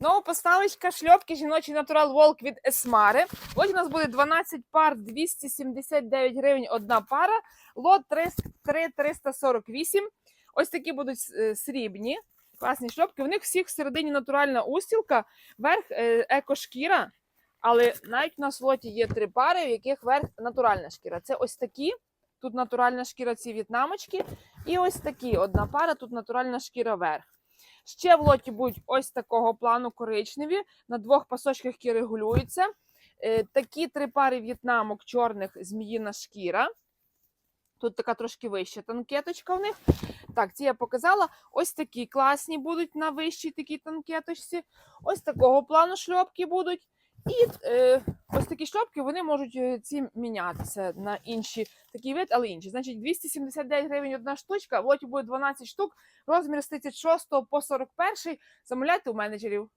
Нова поставочка шльопки жіночий натурал волк від Есмари. Ось у нас буде 12 пар, 279 гривень одна пара, лот 3 348. Ось такі будуть е, срібні, класні шльопки. В них всіх всередині натуральна устілка, верх е, екошкіра. Але навіть у нас є три пари, в яких верх натуральна шкіра. Це ось такі. Тут натуральна шкіра, ці в'єтнамочки. І ось такі одна пара, тут натуральна шкіра верх. Ще в лоті будуть ось такого плану коричневі, на двох пасочках, які регулюються. Е, такі три пари в'єтнамок чорних зміїна шкіра. Тут така трошки вища танкеточка в них. Так, ці я показала. Ось такі класні будуть на вищій такій танкеточці. Ось такого плану шльопки будуть. І е, ось такі шльопки вони можуть е, ці мінятися на інші такий вид, але інші. Значить, 279 гривень одна штучка, в лоті буде 12 штук, розмір з 36 по 41. Замовляйте у менеджерів.